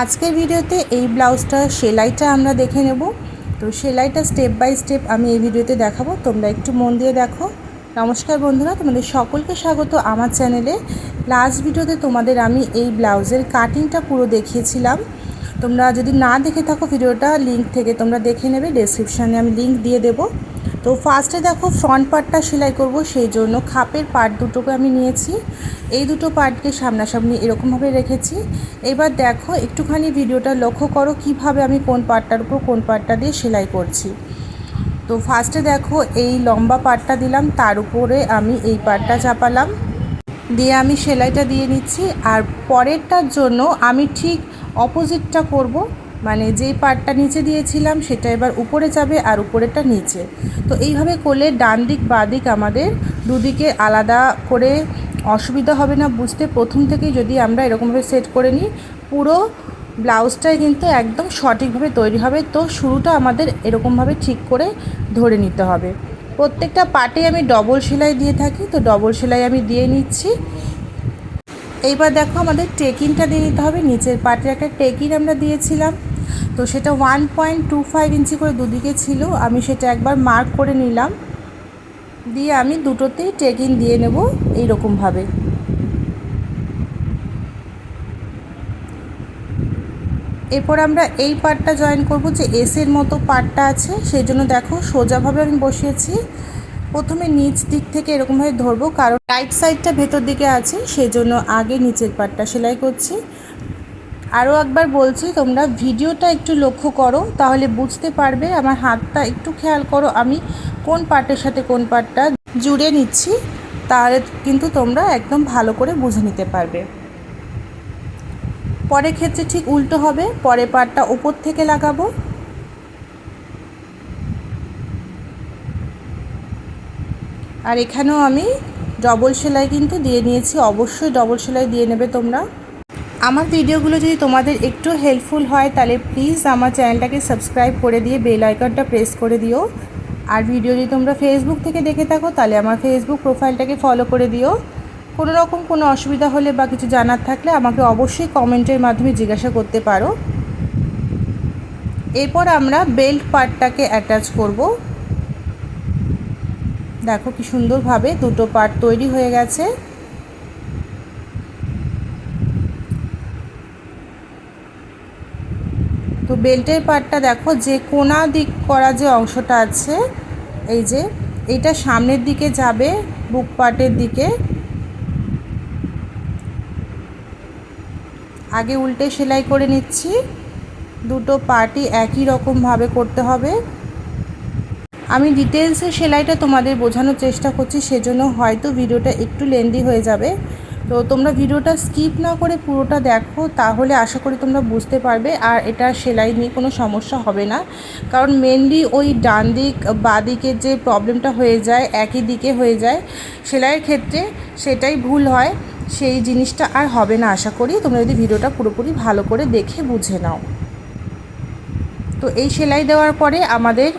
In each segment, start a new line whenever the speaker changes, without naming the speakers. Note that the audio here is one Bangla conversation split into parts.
আজকের ভিডিওতে এই ব্লাউজটা সেলাইটা আমরা দেখে নেব। তো সেলাইটা স্টেপ বাই স্টেপ আমি এই ভিডিওতে দেখাবো। তোমরা একটু মন দিয়ে দেখো। নমস্কার বন্ধুরা, তোমাদের সকলকে স্বাগত আমার চ্যানেলে। লাস্ট ভিডিওতে তোমাদের আমি এই ব্লাউজের কাটিংটা পুরো দেখিয়েছিলাম। তোমরা যদি না দেখে থাকো ভিডিওটা লিঙ্ক থেকে তোমরা দেখে নেবে। ডেসক্রিপশানে আমি লিঙ্ক দিয়ে দেবো। তো ফার্স্টে দেখো ফ্রন্ট পার্টটা সেলাই করব, সেই জন্য খাপের পার্ট দুটোকে আমি নিয়েছি। এই দুটো পার্টকে সামনাসামনি এরকমভাবে রেখেছি। এবার দেখো একটুখানি ভিডিওটা লক্ষ্য করো, কীভাবে আমি কোন পার্টটার উপর কোন পার্টটা দিয়ে সেলাই করছি। তো ফার্স্টে দেখো এই লম্বা পার্টটা দিলাম, তার উপরে আমি এই পার্টটা চাপালাম। দিয়ে আমি সেলাইটা দিয়ে নিচ্ছি, আর পরেরটার জন্য আমি ঠিক অপোজিটটা করব। মানে যেই পার্টটা নিচে দিয়েছিলাম সেটা এবার উপরে যাবে আর উপরেরটা নিচে। তো এইভাবে করলে ডান দিক, বাঁ দিক আমাদের দুদিকে আলাদা করে অসুবিধা হবে না বুঝতে। প্রথম থেকেই যদি আমরা এরকমভাবে সেট করে নিই, পুরো ব্লাউজটাই কিন্তু একদম সঠিকভাবে তৈরি হবে। তো শুরুটা আমাদের এরকমভাবে ঠিক করে ধরে নিতে হবে। প্রত্যেকটা পার্টে আমি ডবল সেলাই দিয়ে থাকি, তো ডবল সেলাই আমি দিয়ে নিচ্ছি। এইবার দেখো আমাদের টেকিংটা দিয়ে নিতে হবে। নিচের পার্টের একটা টেকিং আমরা দিয়েছিলাম। তো সেটা one point two five inch করে দুদিকে ছিল। আমি সেটা একবার মার্ক করে নিলাম। দিয়ে আমি দুটোতেই টেকিং দিয়ে নেব এইরকমভাবে। এরপর আমরা এই পার্টটা জয়েন করব যে এসের মতো পার্টটা আছে সেই জন্য দেখো সোজাভাবে আমি বসিয়েছি। প্রথমে নিচ দিক থেকে এরকমভাবে ধরবো, কারণ রাইট সাইডটা ভেতর দিকে আছে সেই জন্য আগে নিচের পার্টটা সেলাই করছি। আরও একবার বলছি, তোমরা ভিডিওটা একটু লক্ষ্য করো, তাহলে বুঝতে পারবে আমার হাতটা একটু খেয়াল করো আমি কোন পার্টের সাথে কোন পার্টটা জুড়ে নিচ্ছি তাহলে কিন্তু তোমরা একদম ভালো করে বুঝে নিতে পারবে। পরের ক্ষেত্রে ঠিক উল্টো হবে, পরের পার্টটা ওপর থেকে লাগাবো। আর এখানেও আমি ডবল সেলাই কিন্তু দিয়ে নিয়েছি, অবশ্যই ডবল সেলাই দিয়ে নেবে তোমরা। আমার ভিডিওগুলো যদি তোমাদের একটু হেল্পফুল হয়, তাহলে প্লিজ আমার চ্যানেলটাকে সাবস্ক্রাইব করে দিয়ে বেল আইকনটা প্রেস করে দিও। আর ভিডিও যদি তোমরা ফেসবুক থেকে দেখে থাকো, তাহলে আমার ফেসবুক প্রোফাইলটাকে ফলো করে দিও। কোনো রকম কোনো অসুবিধা হলে বা কিছু জানার থাকলে আমাকে অবশ্যই কমেন্টের মাধ্যমে জিজ্ঞাসা করতে পারো। এরপর আমরা বেল্ট পার্টটাকে অ্যাটাচ করব। দেখো কি সুন্দরভাবে দুটো পার্ট তৈরি হয়ে গেছে। তো বেল্টের পার্টটা দেখো, যে কোনা দিক করা যে অংশটা আছে, এই যে, এটা সামনের দিকে যাবে, বুক পার্টের দিকে। আগে উল্টে সেলাই করে নিচ্ছি। দুটো পার্টই একই রকমভাবে করতে হবে। আমি ডিটেলসে সেলাইটা তোমাদের বোঝানোর চেষ্টা করছি, সেজন্য হয়তো ভিডিওটা একটু লেন্দি হয়ে যাবে। তো তোমরা ভিডিওটা স্কিপ না করে পুরোটা দেখো, তাহলে আশা করি তোমরা বুঝতে পারবে। আর এটা সেলাই নিয়ে কোনো সমস্যা হবে না। কারণ মেনলি ওই ডান দিক, বা দিকের যে প্রবলেমটা হয়ে যায়, একই দিকে হয়ে যায়, সেলাইয়ের ক্ষেত্রে সেটাই ভুল হয়। সেই জিনিসটা আর হবে না আশা করি। তোমরা যদি ভিডিওটা পুরোপুরি ভালো করে দেখে বুঝে নাও। তো এই সেলাই দেওয়ার পরে আমাদের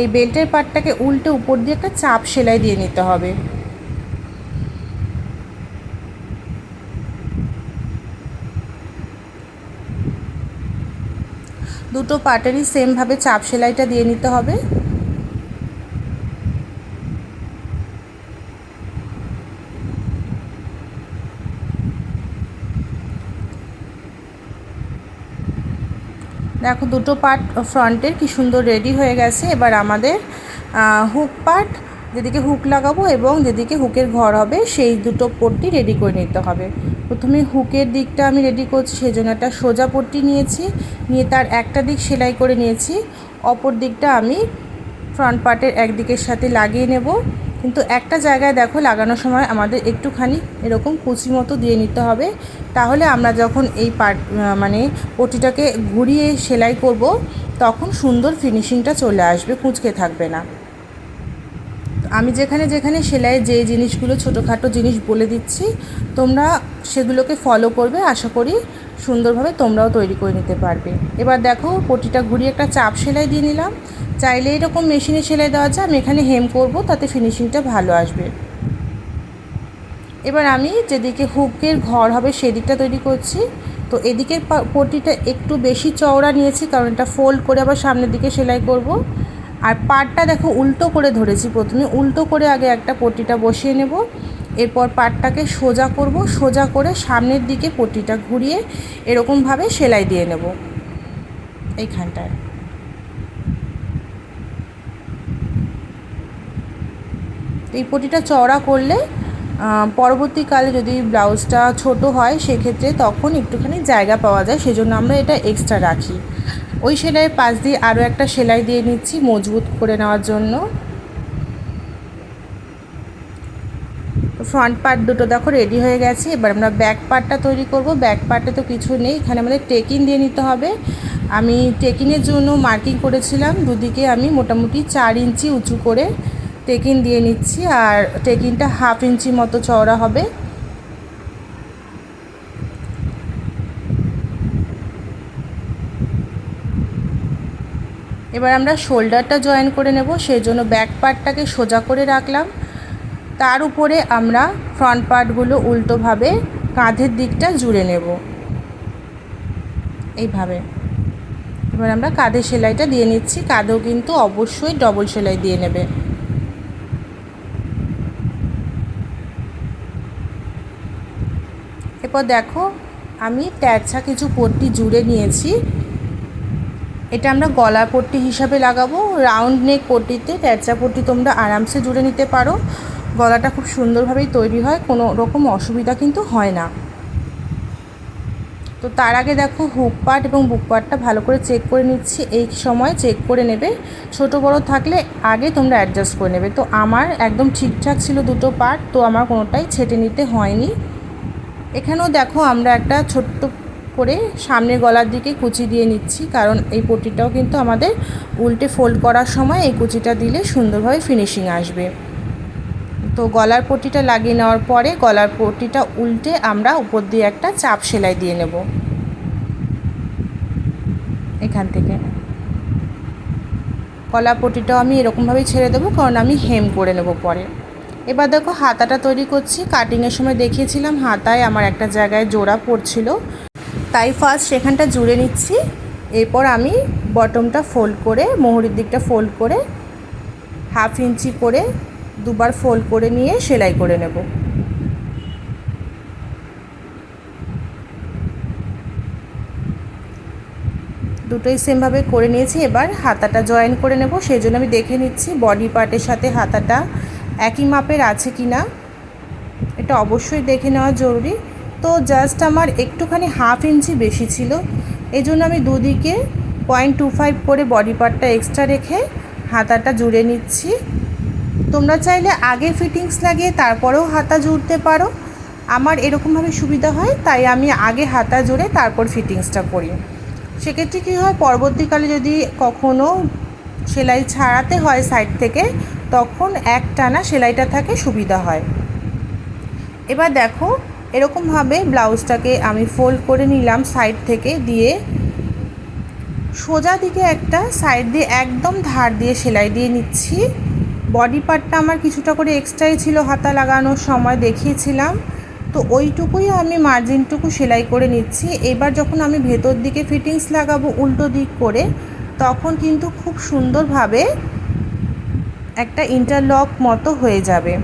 এই বেল্টের পার্টটাকে উল্টে উপর দিয়ে একটা চাপ সেলাই দিয়ে নিতে হবে। দুটো পার্টেরই সেমভাবে চাপ সেলাইটা দিয়ে নিতে হবে। দেখো দুটো পার্ট ফ্রন্টের কি সুন্দর রেডি হয়ে গেছে। এবার আমাদের হুক পার্ট যেদিকে হুক লাগাবো এবং যেদিকে হুকের ঘর হবে, সেই দুটো পোটটি রেডি করে নিতে হবে। প্রথমে হুকের দিকটা আমি রেডি করছি, সেই জন্য একটা সোজা পট্টি নিয়েছি, নিয়ে তার একটা দিক সেলাই করে নিয়েছি। অপর দিকটা আমি ফ্রন্ট পার্টের একদিকের সাথে লাগিয়ে নেব। কিন্তু একটা জায়গায় দেখো লাগানোর সময় আমাদের একটুখানি এরকম কুচি মতো দিয়ে নিতে হবে। তাহলে আমরা যখন এই পার্ট মানে পটিটাকে ঘুরিয়ে সেলাই করব, তখন সুন্দর ফিনিশিংটা চলে আসবে, কুঁচকে থাকবে না। আমি যেখানে যেখানে সেলাইয়ের যে জিনিসগুলো ছোটোখাটো জিনিস বলে দিচ্ছি, তোমরা সেগুলোকে ফলো করবে, আশা করি সুন্দরভাবে তোমরাও তৈরি করে নিতে পারবে। এবার দেখো, পটিটা ঘুরিয়ে একটা চাপ সেলাই দিয়ে নিলাম। চাইলে এরকম মেশিনে সেলাই দেওয়া যায়, আমি এখানে হেম করব, তাতে ফিনিশিংটা ভালো আসবে। এবার আমি যেদিকে হুকের ঘর হবে সেদিকটা তৈরি করছি। তো এদিকের পা- পট্টিটা একটু বেশি চওড়া নিয়েছি, কারণ এটা ফোল্ড করে আবার সামনের দিকে সেলাই করব। আর পাটটা দেখো উল্টো করে ধরেছি প্রথমে। উল্টো করে আগে একটা পটিটা বসিয়ে নেব। এরপর পাটটাকে সোজা করব। সোজা করে সামনের দিকে পটিটা ঘুরিয়ে এরকমভাবে সেলাই দিয়ে নেব। এইখানটায়। এই পটিটা চওড়া করলে পরবর্তীকালে যদি ব্লাউজটা ছোট হয়, সেক্ষেত্রে তখন একটুখানি জায়গা পাওয়া যায়। সেজন্য আমরা এটা এক্সট্রা রাখি। ওই সেলাইয়ের পাশ দিয়ে আরও একটা সেলাই দিয়ে নিচ্ছি মজবুত করে নেওয়ার জন্য। ফ্রন্ট পার্ট দুটো দেখো রেডি হয়ে গেছে। এবার আমরা ব্যাক পার্টটা তৈরি করব। ব্যাক পার্টে তো কিছু নেই। এখানে আমাদের টেকিং দিয়ে নিতে হবে। আমি টেকিংয়ের জন্য মার্কিং করেছিলাম। দুদিকে আমি মোটামুটি চার ইঞ্চি উঁচু করে টেকিং দিয়ে নিচ্ছি। আর টেকিংটা হাফ ইঞ্চি মতো চওড়া হবে। এবার আমরা শোল্ডারটা জয়েন করে নেব, সেই জন্য ব্যাক পার্টটাকে সোজা করে রাখলাম। তার উপরে আমরা ফ্রন্ট পার্টগুলো উল্টোভাবে কাঁধের দিকটা জুড়ে নেব। এইভাবে। এবার আমরা কাঁধে সেলাইটা দিয়ে নিচ্ছি। কাঁধেও কিন্তু অবশ্যই ডবল সেলাই দিয়ে নেবে। এরপর দেখো, আমি ট্যাচা কিছু পট্টি জুড়ে নিয়েছি। এটা আমরা গলা পট্টি হিসাবে লাগাবো রাউন্ড নেক পট্টিতে ট্যাচা পট্টি তোমরা আরামসে জুড়ে নিতে পারো। গলাটা খুব সুন্দরভাবেই তৈরি হয়, কোনো রকম অসুবিধা কিন্তু হয় না। তো তার আগে দেখো হুক পার্ট এবং বুক পার্টটা ভালো করে চেক করে নিচ্ছি, এই সময় চেক করে নেবে। ছোট বড় থাকলে আগে তোমরা অ্যাডজাস্ট করে নেবে। তো আমার একদম ঠিকঠাক ছিল দুটো পার্ট তো আমার কোনোটাই ছেটে নিতে হয়নি। এখানেও দেখো আমরা একটা ছোট্ট করে সামনের গলার দিকে কুচি দিয়ে নিচ্ছি, কারণ এই পটিটাও কিন্তু আমাদের উল্টে ফোল্ড করার সময় এই কুচিটা দিলে সুন্দরভাবে ফিনিশিং আসবে। তো গলার পটিটা লাগিয়ে নেওয়ার পরে গলার পটিটা উল্টে আমরা উপর দিয়ে একটা চাপ সেলাই দিয়ে নেব। এখান থেকে। গলা পটিটাও আমি এরকমভাবেই ছেড়ে দেবো, কারণ আমি হেম করে নেব পরে। এবার দেখো হাতাটা তৈরি করছি কাটিংয়ের সময় দেখিয়েছিলাম, হাতায় আমার একটা জায়গায় জোড়া পড়ছিল। তাই ফার্স্ট সেখানটা জুড়ে নিচ্ছি। এরপর আমি বটমটা ফোল্ড করে, মোহরির দিকটা ফোল্ড করে হাফ ইঞ্চি করে দুবার ফোল্ড করে নিয়ে সেলাই করে নেব। দুটোই সেমভাবে করে নিয়েছি। এবার হাতাটা জয়েন করে নেব। সেই জন্য আমি দেখে নিচ্ছি বডি পার্টের সাথে হাতাটা একই মাপের আছে কি না এটা অবশ্যই দেখে নেওয়া জরুরি। তো জাস্ট আমার একটুখানি হাফ ইঞ্চি বেশি ছিল। এই জন্য আমি দুদিকে পয়েন্ট টু ফাইভ করে বডি পার্টটা এক্সট্রা রেখে হাতাটা জুড়ে নিচ্ছি। তোমরা চাইলে আগে ফিটিংস লাগিয়ে তারপরেও হাতা জুড়তে পারো। আমার এরকমভাবে সুবিধা হয়, তাই আমি আগে হাতা জুড়ে তারপর ফিটিংসটা করি। সেক্ষেত্রে কী হয়, পরবর্তীকালে যদি কখনও সেলাই ছাড়াতে হয় সাইড থেকে, তখন এক টানা সেলাইটা থাকে, সুবিধা হয়। এবার দেখো এরকমভাবে ব্লাউজটাকে আমি ফোল্ড করে নিলাম সাইড থেকে দিয়ে সোজা দিকে একটা সাইড দিয়ে একদম ধার দিয়ে সেলাই দিয়ে নিচ্ছি। বডি পার্টটা আমার কিছুটা করে এক্সট্রাই ছিল হাতা লাগানোর সময় দেখিয়েছিলাম। তো ওইটুকুই আমি মার্জিনটুকু সেলাই করে নিচ্ছি। এবার যখন আমি ভেতর দিকে ফিটিংস লাগাবো উল্টো দিক করে, তখন কিন্তু খুব সুন্দরভাবে একটা ইন্টারলক মতো হয়ে যাবে।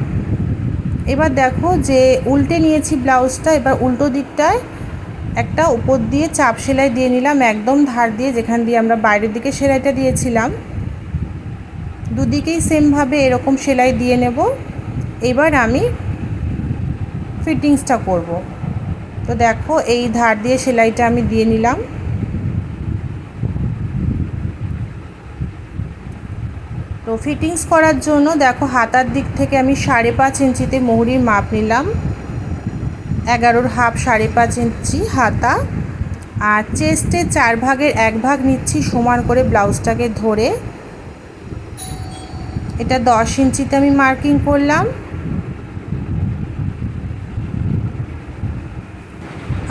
এবার দেখো যে উল্টে নিয়েছি ব্লাউজটা, এবার উল্টো দিকটায় একটা উপর দিয়ে চাপ সেলাই দিয়ে নিলাম, একদম ধার দিয়ে যেখান দিয়ে আমরা বাইরের দিকে সেলাইটা দিয়েছিলাম। দুদিকেই সেমভাবে এরকম সেলাই দিয়ে নেব। এবার আমি ফিটিংসটা করব। তো দেখো এই ধার দিয়ে সেলাইটা আমি দিয়ে নিলাম। তো ফিটিংস করার জন্য দেখো হাতার দিক থেকে আমি সাড়ে পাঁচ ইঞ্চিতে মোহরির মাপ নিলাম। এগারোর হাফ সাড়ে পাঁচ ইঞ্চি হাতা। আর চেস্টে চার ভাগের এক ভাগ নিচ্ছি সমান করে ব্লাউজটাকে ধরে। এটা দশ ইঞ্চিতে আমি মার্কিং করলাম।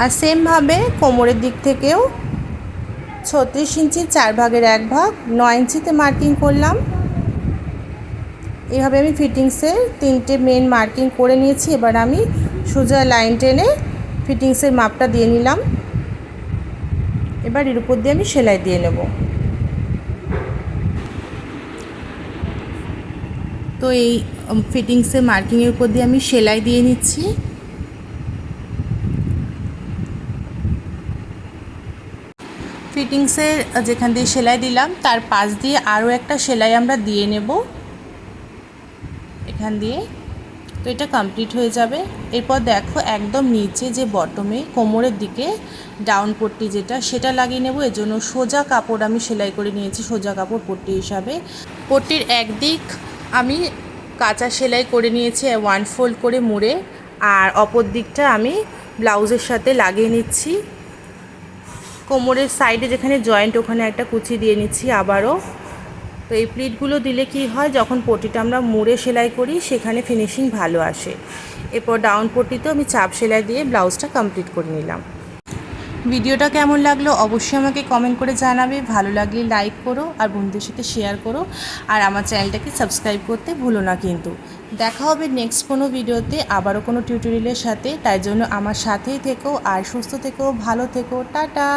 আর সেমভাবে কোমরের দিক থেকেও ছত্রিশ ইঞ্চি চার ভাগের এক ভাগ, নয় ইঞ্চিতে মার্কিং করলাম। এইভাবে আমি ফিটিংসের তিনটে মেন মার্কিং করে নিয়েছি। এবার আমি সোজা লাইন টেনে ফিটিংসের মাপটা দিয়ে নিলাম। এবার এর উপর দিয়ে আমি সেলাই দিয়ে নেব। তো এই ফিটিংসের মার্কিংয়ের উপর দিয়ে আমি সেলাই দিয়ে নিচ্ছি। ফিটিংসের যেখান দিয়ে সেলাই দিলাম, তার পাশ দিয়ে আরও একটা সেলাই আমরা দিয়ে নেব। এখান দিয়ে। তো এটা কমপ্লিট হয়ে যাবে। এরপর দেখো একদম নিচে যে বটমে কোমরের দিকে ডাউন পট্টি যেটা, সেটা লাগিয়ে নেব। এর জন্য সোজা কাপড় আমি সেলাই করে নিয়েছি, সোজা কাপড় পট্টি হিসাবে। পট্টির একদিক আমি কাঁচা সেলাই করে নিয়েছি ওয়ান ফোল্ড করে মুড়ে। আর অপর দিকটা আমি ব্লাউজের সাথে লাগিয়ে নিচ্ছি। কোমরের সাইডে যেখানে জয়েন্ট ওখানে একটা কুচি দিয়ে নিচ্ছি আবারও। তো এই প্লিটগুলো দিলে কি হয়, যখন পটিটা আমরা মুড়ে সেলাই করি, সেখানে ফিনিশিং ভালো আসে। এরপর ডাউন পটিতেও আমি চাপ সেলাই দিয়ে ব্লাউজটা কমপ্লিট করে নিলাম। ভিডিওটা কেমন লাগল অবশ্যই আমাকে কমেন্ট করে জানাবে। ভালো লাগলে লাইক করো আর বন্ধুদের সাথে শেয়ার করো। আর আমার চ্যানেলটাকে সাবস্ক্রাইব করতে ভুলো না কিন্তু। দেখা হবে নেক্সট কোনো ভিডিওতে, আবারও কোনো টিউটোরিয়ালের সাথে। তাই জন্য আমার সাথেই থেকো আর সুস্থ থেকো, ভালো থেকো। টাটা!